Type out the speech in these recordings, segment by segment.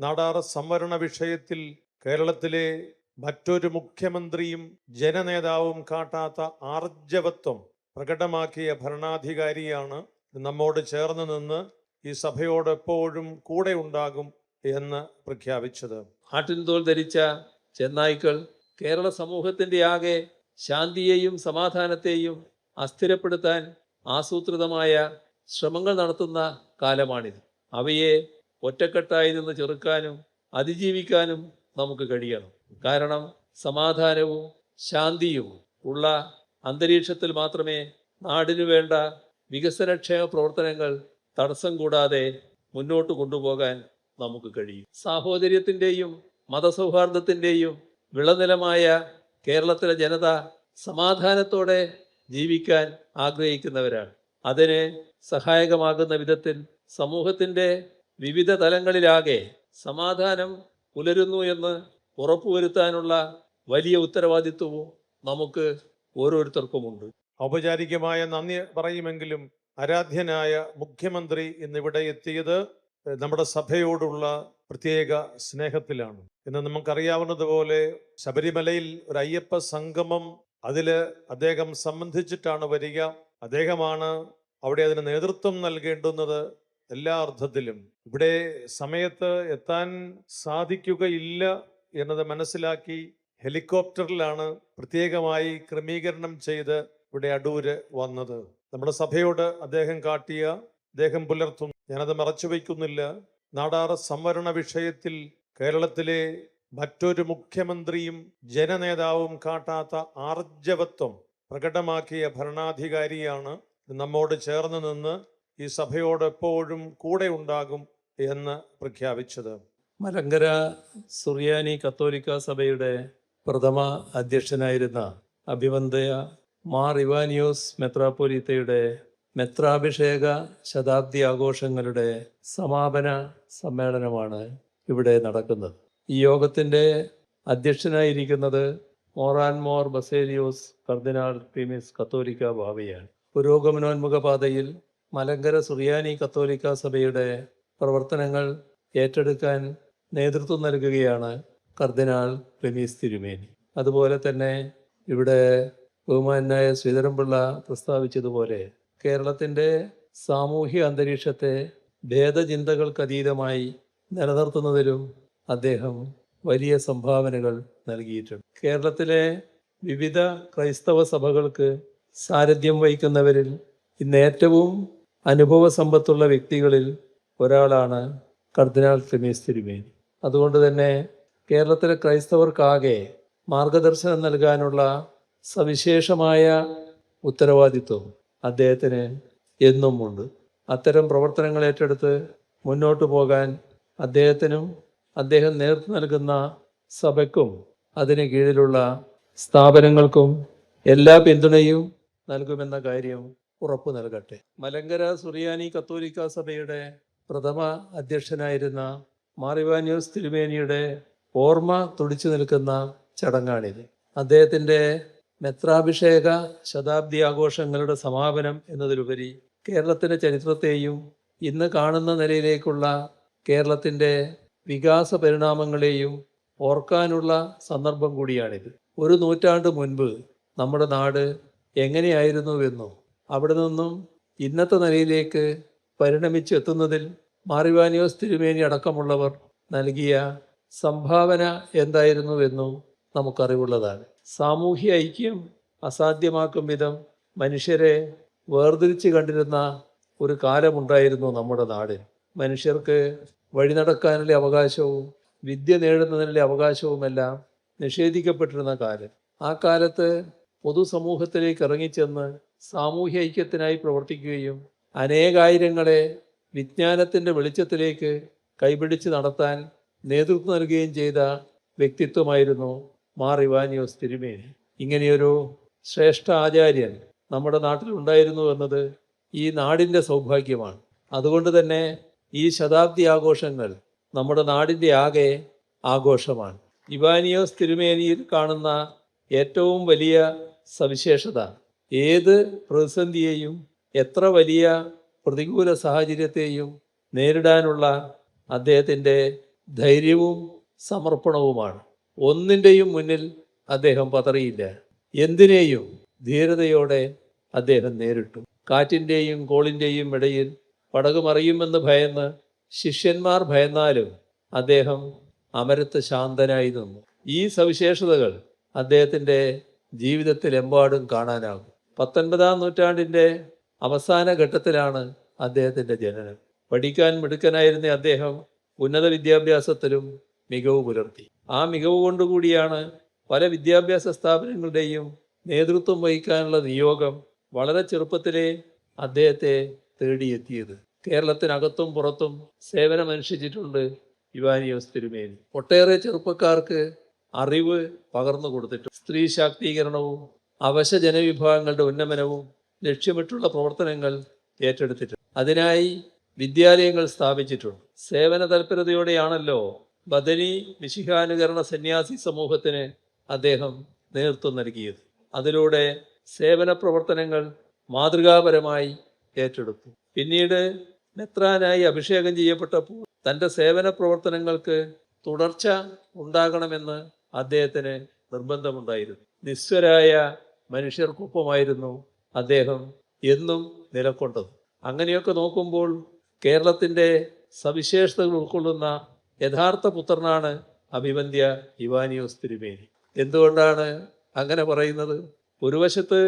നാടാർ സംവരണ വിഷയത്തിൽ കേരളത്തിലെ മറ്റൊരു മുഖ്യമന്ത്രിയും ജനനേതാവും കാട്ടാത്ത ആർജവത്വം പ്രകടമാക്കിയ ഭരണാധികാരിയാണ് നമ്മോട് ചേർന്ന് നിന്ന് ഈ സഭയോട് എപ്പോഴും കൂടെ ഉണ്ടാകും എന്ന് പ്രഖ്യാപിച്ചത്. ആട്ടിൻതോൽ ധരിച്ച ചെന്നായ്ക്കൾ കേരള സമൂഹത്തിന്റെ ആകെ ശാന്തിയെയും സമാധാനത്തെയും അസ്ഥിരപ്പെടുത്താൻ ആസൂത്രിതമായ ശ്രമങ്ങൾ നടത്തുന്ന കാലമാണിത്. അവയെ ഒറ്റക്കെട്ടായി നിന്ന് ചെറുക്കാനും അതിജീവിക്കാനും നമുക്ക് കഴിയണം. കാരണം സമാധാനവും ശാന്തിയും ഉള്ള അന്തരീക്ഷത്തിൽ മാത്രമേ നാടിനു വേണ്ട വികസനക്ഷേമ പ്രവർത്തനങ്ങൾ തടസ്സം കൂടാതെ മുന്നോട്ട് കൊണ്ടുപോകാൻ നമുക്ക് കഴിയും. സാഹോദര്യത്തിന്റെയും മതസൗഹാർദ്ദത്തിന്റെയും വിളനിലമായ കേരളത്തിലെ ജനത സമാധാനത്തോടെ ജീവിക്കാൻ ആഗ്രഹിക്കുന്നവരാണ്. അതിന് സഹായകമാകുന്ന വിധത്തിൽ സമൂഹത്തിന്റെ വിവിധ തലങ്ങളിലാകെ സമാധാനം പുലരുന്നു എന്ന് ഉറപ്പുവരുത്താനുള്ള വലിയ ഉത്തരവാദിത്വവും നമുക്ക് ഓരോരുത്തർക്കുമുണ്ട്. ഔപചാരികമായ നന്ദി പറയുമെങ്കിലും ആരാധ്യനായ മുഖ്യമന്ത്രി ഇന്നിവിടെ എത്തിയത് നമ്മുടെ സഭയോടുള്ള പ്രത്യേക സ്നേഹത്തിലാണ്. ഇന്ന് നമുക്കറിയാവുന്നതുപോലെ ശബരിമലയിൽ ഒരു അയ്യപ്പ സംഗമം അതിൽ അദ്ദേഹം സംബന്ധിച്ചിട്ടാണ് വരിക. അദ്ദേഹമാണ് അവിടെ അതിന് നേതൃത്വം നൽകേണ്ടുന്നത്. എല്ലാ അർത്ഥത്തിലും. ഇവിടെ സമയത്ത് എത്താൻ സാധിക്കുകയില്ല എന്നത് മനസ്സിലാക്കി ഹെലികോപ്റ്ററിലാണ് പ്രത്യേകമായി ക്രമീകരണം ചെയ്ത് ഇവിടെ അടൂര് വന്നത്. നമ്മുടെ സഭയോട് അദ്ദേഹം കാട്ടിയ അദ്ദേഹം പുലർത്തും ഞാനത് മറച്ചു വയ്ക്കുന്നില്ല. നാടാർ സംവരണ വിഷയത്തിൽ കേരളത്തിലെ മറ്റൊരു മുഖ്യമന്ത്രിയും ജനനേതാവും കാട്ടാത്ത ആർജവത്വം പ്രകടമാക്കിയ ഭരണാധികാരിയാണ്. നമ്മോട് ചേർന്ന് നിന്ന് ഈ സഭയോട് എപ്പോഴും കൂടെ ഉണ്ടാകും എന്ന് പ്രഖ്യാപിച്ചത്. മലങ്കര സുറിയാനി കത്തോലിക്ക സഭയുടെ പ്രഥമ അധ്യക്ഷനായിരുന്ന അഭിവന്ദയ മാർ ഇവാനിയോസ് മെത്രാപ്പൊലീത്തയുടെ മെത്രാഭിഷേക ശതാബ്ദി ആഘോഷങ്ങളുടെ സമാപന സമ്മേളനമാണ് ഇവിടെ നടക്കുന്നത്. ഈ യോഗത്തിന്റെ അധ്യക്ഷനായിരിക്കുന്നത് മോറാൻ മോർ ബസേലിയോസ് കർദിനാൾ പീമിസ് കത്തോലിക്ക ഭാവിയാണ്. പുരോഗമനോന്മുഖ പാതയിൽ മലങ്കര സുറിയാനി കത്തോലിക്ക സഭയുടെ പ്രവർത്തനങ്ങൾ ഏറ്റെടുക്കാൻ നേതൃത്വം നൽകുകയാണ് കർദിനാൾ ക്ലെമീസ് തിരുമേനി. അതുപോലെ തന്നെ ഇവിടെ ബഹുമാനായ ശ്രീധരൻപിള്ള പ്രസ്താവിച്ചതുപോലെ കേരളത്തിന്റെ സാമൂഹ്യ അന്തരീക്ഷത്തെ ഭേദചിന്തകൾക്കതീതമായി നിലനിർത്തുന്നതിലും അദ്ദേഹം വലിയ സംഭാവനകൾ നൽകിയിട്ടുണ്ട്. കേരളത്തിലെ വിവിധ ക്രൈസ്തവ സഭകൾക്ക് സാരഥ്യം വഹിക്കുന്നവരിൽ ഇന്ന് ഏറ്റവും അനുഭവ സമ്പത്തുള്ള വ്യക്തികളിൽ ഒരാളാണ് കർദിനാൾ ക്ലെമീസ് തിരുമേനി. അതുകൊണ്ട് തന്നെ കേരളത്തിലെ ക്രൈസ്തവർക്കാകെ മാർഗദർശനം നൽകാനുള്ള സവിശേഷമായ ഉത്തരവാദിത്വം അദ്ദേഹത്തിന് എന്നും ഉണ്ട് അത്തരം പ്രവർത്തനങ്ങൾ ഏറ്റെടുത്ത് മുന്നോട്ട് പോകാൻ അദ്ദേഹത്തിനും അദ്ദേഹം നേതൃത്വം നൽകുന്ന സഭയ്ക്കും അതിന് കീഴിലുള്ള സ്ഥാപനങ്ങൾക്കും എല്ലാ പിന്തുണയും നൽകുമെന്ന കാര്യം ഉറപ്പു നൽകട്ടെ. മലങ്കര സുറിയാനി കത്തോലിക്ക സഭയുടെ പ്രഥമ അധ്യക്ഷനായിരുന്ന മാറിവാന്യൂസ് തിരുമേനിയുടെ ഓർമ്മ തുടിച്ചു നിൽക്കുന്ന ചടങ്ങാണിത്. അദ്ദേഹത്തിന്റെ മെത്രാഭിഷേക ശതാബ്ദി ആഘോഷങ്ങളുടെ സമാപനം എന്നതിലുപരി കേരളത്തിന്റെ ചരിത്രത്തെയും ഇന്ന് കാണുന്ന നിലയിലേക്കുള്ള കേരളത്തിന്റെ വികാസ പരിണാമങ്ങളെയും ഓർക്കാനുള്ള സന്ദർഭം കൂടിയാണിത്. ഒരു നൂറ്റാണ്ട് മുൻപ് നമ്മുടെ നാട് എങ്ങനെയായിരുന്നുവെന്നും അവിടെ നിന്നും ഇന്നത്തെ നിലയിലേക്ക് പരിണമിച്ചെത്തുന്നതിൽ മാറിവാനിയോസ് തിരുമേനി അടക്കമുള്ളവർ നൽകിയ സംഭാവന എന്തായിരുന്നുവെന്നും നമുക്കറിവുള്ളതാണ്. സാമൂഹ്യ ഐക്യം അസാധ്യമാക്കും വിധം മനുഷ്യരെ വേർതിരിച്ച് കണ്ടിരുന്ന ഒരു കാലമുണ്ടായിരുന്നു നമ്മുടെ നാടിൽ. മനുഷ്യർക്ക് വഴി നടക്കാനുള്ള അവകാശവും വിദ്യ നേടുന്നതിനുള്ള അവകാശവുമെല്ലാം നിഷേധിക്കപ്പെട്ടിരുന്ന കാലം. ആ കാലത്ത് പൊതുസമൂഹത്തിലേക്ക് ഇറങ്ങിച്ചെന്ന് സാമൂഹ്യ ഐക്യത്തിനായി പ്രവർത്തിക്കുകയും അനേകായിരങ്ങളെ വിജ്ഞാനത്തിന്റെ വെളിച്ചത്തിലേക്ക് കൈപിടിച്ച് നടത്താൻ നേതൃത്വം നൽകുകയും ചെയ്ത വ്യക്തിത്വമായിരുന്നു മാർ ഇവാനിയോസ് തിരുമേനി. ഇങ്ങനെയൊരു ശ്രേഷ്ഠ ആചാര്യൻ നമ്മുടെ നാട്ടിലുണ്ടായിരുന്നു എന്നത് ഈ നാടിന്റെ സൗഭാഗ്യമാണ്. അതുകൊണ്ട് തന്നെ ഈ ശതാബ്ദി ആഘോഷങ്ങൾ നമ്മുടെ നാടിന്റെ ആകെ ആഘോഷമാണ്. ഇവാനിയോസ് തിരുമേനിയിൽ കാണുന്ന ഏറ്റവും വലിയ സവിശേഷത ഏത് പ്രതിസന്ധിയെയും എത്ര വലിയ പ്രതികൂല സാഹചര്യത്തെയും നേരിടാനുള്ള അദ്ദേഹത്തിന്റെ ധൈര്യവും സമർപ്പണവുമാണ്. ഒന്നിന്റെയും മുന്നിൽ അദ്ദേഹം പതറിയില്ല. എന്തിനേയും ധീരതയോടെ അദ്ദേഹം നേരിട്ടു. കാറ്റിന്റെയും കോളിന്റെയും ഇടയിൽ പടകുമറിയുമെന്ന് ഭയന്ന് ശിഷ്യന്മാർ ഭയന്നാലും അദ്ദേഹം അമരത്ത് ശാന്തനായി നിന്നു. ഈ സവിശേഷതകൾ അദ്ദേഹത്തിന്റെ ജീവിതത്തിലെമ്പാടും കാണാനാകും. പത്തൊൻപതാം നൂറ്റാണ്ടിന്റെ അവസാന ഘട്ടത്തിലാണ് അദ്ദേഹത്തിന്റെ ജനനം. പഠിക്കാൻ മിടുക്കനായിരുന്ന അദ്ദേഹം ഉന്നത വിദ്യാഭ്യാസത്തിലും മികവ് പുലർത്തി. ആ മികവ് കൊണ്ടുകൂടിയാണ് പല വിദ്യാഭ്യാസ സ്ഥാപനങ്ങളുടെയും നേതൃത്വം വഹിക്കാനുള്ള നിയോഗം വളരെ ചെറുപ്പത്തിലേ അദ്ദേഹത്തെ തേടിയെത്തിയത്. കേരളത്തിനകത്തും പുറത്തും സേവനമനുഷ്ഠിച്ചിട്ടുണ്ട് യുവാനിയോസ് തിരുമേനി ഒട്ടേറെ ചെറുപ്പക്കാർക്ക് അറിവ് പകർന്നു കൊടുത്തിട്ടുണ്ട്. സ്ത്രീ ശാക്തീകരണവും അവശ ജനവിഭാഗങ്ങളുടെ ഉന്നമനവും ലക്ഷ്യമിട്ടുള്ള പ്രവർത്തനങ്ങൾ ഏറ്റെടുത്തിട്ടുണ്ട്. അതിനായി വിദ്യാലയങ്ങൾ സ്ഥാപിച്ചിട്ടുണ്ട്. സേവന തൽപരതയോടെയാണല്ലോ ബദനി മിശിഹാനുകരണ സന്യാസി സമൂഹത്തിന് അദ്ദേഹം നേതൃത്വം നൽകിയത്. അതിലൂടെ സേവന പ്രവർത്തനങ്ങൾ മാതൃകാപരമായി ഏറ്റെടുത്തു. പിന്നീട് മെത്രാനായി അഭിഷേകം ചെയ്യപ്പെട്ടപ്പോൾ തന്റെ സേവന പ്രവർത്തനങ്ങൾക്ക് തുടർച്ച ഉണ്ടാകണമെന്ന് അദ്ദേഹത്തിന് നിർബന്ധമുണ്ടായിരുന്നു. നിസ്വരായ മനുഷ്യർക്കൊപ്പമായിരുന്നു അദ്ദേഹം എന്നും നിലക്കൊണ്ടത്. അങ്ങനെയൊക്കെ നോക്കുമ്പോൾ കേരളത്തിന്റെ സവിശേഷതകൾ ഉൾക്കൊള്ളുന്ന യഥാർത്ഥ പുത്രനാണ് അഭിവന്ധ്യ ഇവാനിയോസ് തിരുമേനി. എന്തുകൊണ്ടാണ് അങ്ങനെ പറയുന്നത്? ഒരു വശത്ത്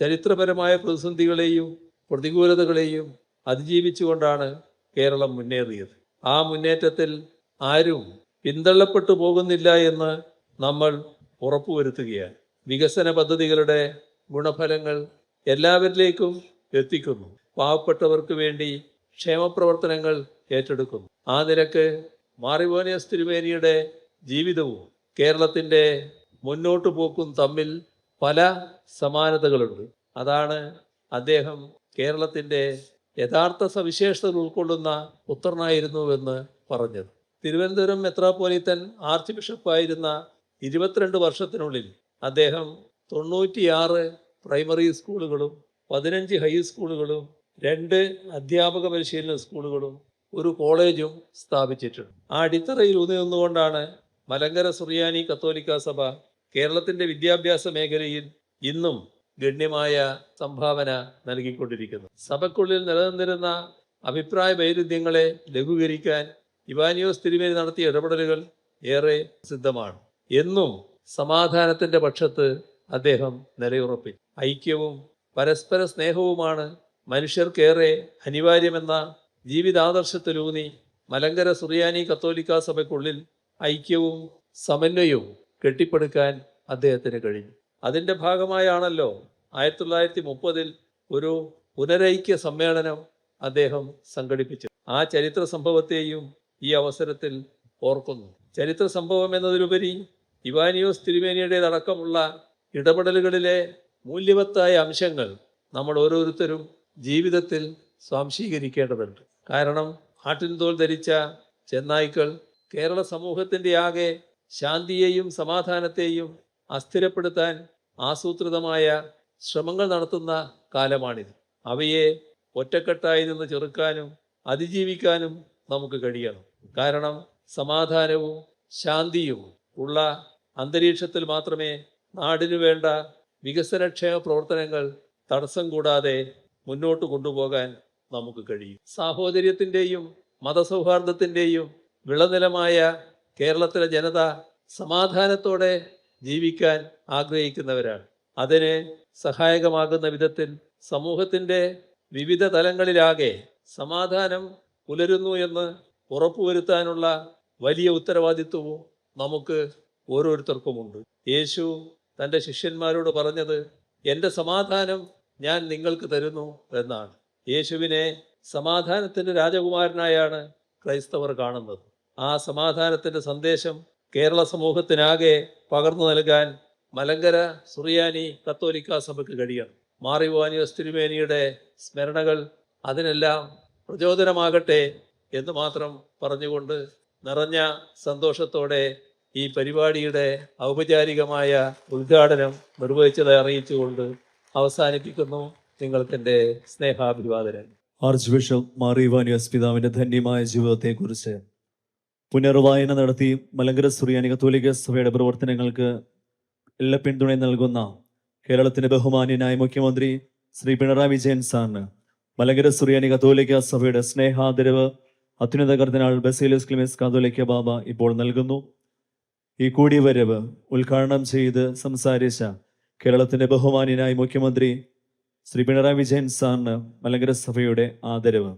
ചരിത്രപരമായ പ്രതിസന്ധികളെയും പ്രതികൂലതകളെയും അതിജീവിച്ചുകൊണ്ടാണ് കേരളം മുന്നേറിയത്. ആ മുന്നേറ്റത്തിൽ ആരും പിന്തള്ളപ്പെട്ടു പോകുന്നില്ല എന്ന് നമ്മൾ ഉറപ്പുവരുത്തുകയാണ്. വികസന പദ്ധതികളുടെ ഗുണഫലങ്ങൾ എല്ലാവരിലേക്കും എത്തിക്കുന്നു. പാവപ്പെട്ടവർക്ക് വേണ്ടി ക്ഷേമപ്രവർത്തനങ്ങൾ ഏറ്റെടുക്കുന്നു. ആ നിരക്ക് മാറിവോനിയസ് തിരുമേനിയുടെ ജീവിതവും കേരളത്തിന്റെ മുന്നോട്ടു പോക്കും തമ്മിൽ പല സമാനതകളുണ്ട്. അതാണ് അദ്ദേഹം കേരളത്തിന്റെ യഥാർത്ഥ സവിശേഷതകൾ ഉൾക്കൊള്ളുന്ന പുത്രനായിരുന്നുവെന്ന് പറഞ്ഞത്. തിരുവനന്തപുരം മെത്രാപ്പോലിത്തൻ ആർച്ച് ബിഷപ്പായിരുന്ന ഇരുപത്തിരണ്ട് വർഷത്തിനുള്ളിൽ അദ്ദേഹം തൊണ്ണൂറ്റിയാറ് പ്രൈമറി സ്കൂളുകളും പതിനഞ്ച് ഹൈസ്കൂളുകളും രണ്ട് അധ്യാപക പരിശീലന സ്കൂളുകളും ഒരു കോളേജും സ്ഥാപിച്ചിട്ടുണ്ട്. ആ അടിത്തറയിൽ ഊന്നി നിന്നുകൊണ്ടാണ് മലങ്കര സുറിയാനി കത്തോലിക്ക സഭ കേരളത്തിന്റെ വിദ്യാഭ്യാസ മേഖലയിൽ ഇന്നും ഗണ്യമായ സംഭാവന നൽകിക്കൊണ്ടിരിക്കുന്നു സഭയ്ക്കുള്ളിൽ നിലനിന്നിരുന്ന അഭിപ്രായ വൈരുദ്ധ്യങ്ങളെ ലഘൂകരിക്കാൻ ഇവാനിയോസ് തിരുമേനി നടത്തിയ ഇടപെടലുകൾ ഏറെ സിദ്ധമാണ് എന്നും സമാധാനത്തിന്റെ പക്ഷത്ത് അദ്ദേഹം നിലയുറപ്പിച്ചു ഐക്യവും പരസ്പര സ്നേഹവുമാണ് മനുഷ്യർക്കേറെ അനിവാര്യമെന്ന ജീവിതാദർശത്തിലൂന്നി മലങ്കര സുറിയാനി കത്തോലിക്ക സഭയ്ക്കുള്ളിൽ ഐക്യവും സമന്വയവും കെട്ടിപ്പടുക്കാൻ അദ്ദേഹത്തിന് കഴിഞ്ഞു. അതിന്റെ ഭാഗമായാണല്ലോ ആയിരത്തി തൊള്ളായിരത്തി മുപ്പതിൽ ഒരു പുനരൈക്യ സമ്മേളനം അദ്ദേഹം സംഘടിപ്പിച്ചു ആ ചരിത്ര സംഭവത്തെയും ഈ അവസരത്തിൽ ഓർക്കുന്നു. ചരിത്ര സംഭവം എന്നതിലുപരി ഇവാനിയോസ് തിരുമേനിയുടേതടക്കമുള്ള ഇടപെടലുകളിലെ മൂല്യവത്തായ അംശങ്ങൾ നമ്മൾ ഓരോരുത്തരും ജീവിതത്തിൽ സ്വാംശീകരിക്കേണ്ടതുണ്ട്. കാരണം ആട്ടിൻതോൽ ധരിച്ച ചെന്നായ്ക്കൾ കേരള സമൂഹത്തിന്റെ ആകെ ശാന്തിയെയും സമാധാനത്തെയും അസ്ഥിരപ്പെടുത്താൻ ആസൂത്രിതമായ ശ്രമങ്ങൾ നടത്തുന്ന കാലമാണിത്. അവയെ ഒറ്റക്കെട്ടായി നിന്ന് ചെറുക്കാനും അതിജീവിക്കാനും നമുക്ക് കഴിയണം. കാരണം സമാധാനവും ശാന്തിയും ഉള്ള അന്തരീക്ഷത്തിൽ മാത്രമേ നാടിനു വേണ്ട വികസനക്ഷേമ പ്രവർത്തനങ്ങൾ തടസ്സം കൂടാതെ മുന്നോട്ട് കൊണ്ടുപോകാൻ നമുക്ക് കഴിയും. സാഹോദര്യത്തിന്റെയും മതസൗഹാർദ്ദത്തിന്റെയും വിളനിലമായ കേരളത്തിലെ ജനത സമാധാനത്തോടെ ജീവിക്കാൻ ആഗ്രഹിക്കുന്നവരാണ്. അതിന് സഹായകമാകുന്ന വിധത്തിൽ സമൂഹത്തിന്റെ വിവിധ തലങ്ങളിലാകെ സമാധാനം പുലരുന്നു എന്ന് ഉറപ്പുവരുത്താനുള്ള വലിയ ഉത്തരവാദിത്വവും നമുക്ക് ഓരോരുത്തർക്കുമുണ്ട്. യേശു തന്റെ ശിഷ്യന്മാരോട് പറഞ്ഞത് എന്റെ സമാധാനം ഞാൻ നിങ്ങൾക്ക് തരുന്നു എന്നാണ്. യേശുവിനെ സമാധാനത്തിന്റെ രാജകുമാരനായാണ് ക്രൈസ്തവർ കാണുന്നത്. ആ സമാധാനത്തിന്റെ സന്ദേശം കേരള സമൂഹത്തിനാകെ പകർന്നു നൽകാൻ മലങ്കര സുറിയാനി കത്തോലിക്ക സഭയ്ക്ക് കഴിയണം. മാറിവാനിയോസ് തിരുമേനിയുടെ സ്മരണകൾ അതിനെല്ലാം പ്രചോദനമാകട്ടെ എന്ന് മാത്രം പറഞ്ഞുകൊണ്ട് നിറഞ്ഞ സന്തോഷത്തോടെ ഈ പരിപാടിയുടെ ഔപചാരികമായ ഉദ്ഘാടനം നിർവഹിച്ചത് അറിയിച്ചുകൊണ്ട് അവസാനിപ്പിക്കുന്നു നിങ്ങൾക്കെന്റെ സ്നേഹാഭിവാദനൻ ആർച്ച് ബിഷപ്പ് മാറിവാനിയസ് പിതാവിന്റെ ധന്യമായ ജീവിതത്തെക്കുറിച്ച് പുനർവായന നടത്തി മലങ്കര സുറിയാനി കത്തോലിക സഭയുടെ പ്രവർത്തനങ്ങൾക്ക് എല്ലാ പിന്തുണയും നൽകുന്ന കേരളത്തിന്റെ ബഹുമാന്യനായ മുഖ്യമന്ത്രി ശ്രീ പിണറായി വിജയൻ സാറിന് മലങ്കര സുറിയാനി കത്തോലിക്ക സഭയുടെ സ്നേഹാദരവ് അത്യുന്നത കർദിനാൾ ബസേലിയസ് ക്ലിമിസ് കാതോലിക്ക ബാബ ഇപ്പോൾ നൽകുന്നു. ഈ കൂടിവരവ് ഉദ്ഘാടനം ചെയ്ത് സംസാരിച്ച കേരളത്തിന്റെ ബഹുമാനിനായി മുഖ്യമന്ത്രി ശ്രീ പിണറായി വിജയൻ സാറിന് മലങ്കര സഭയുടെ ആദരവ്.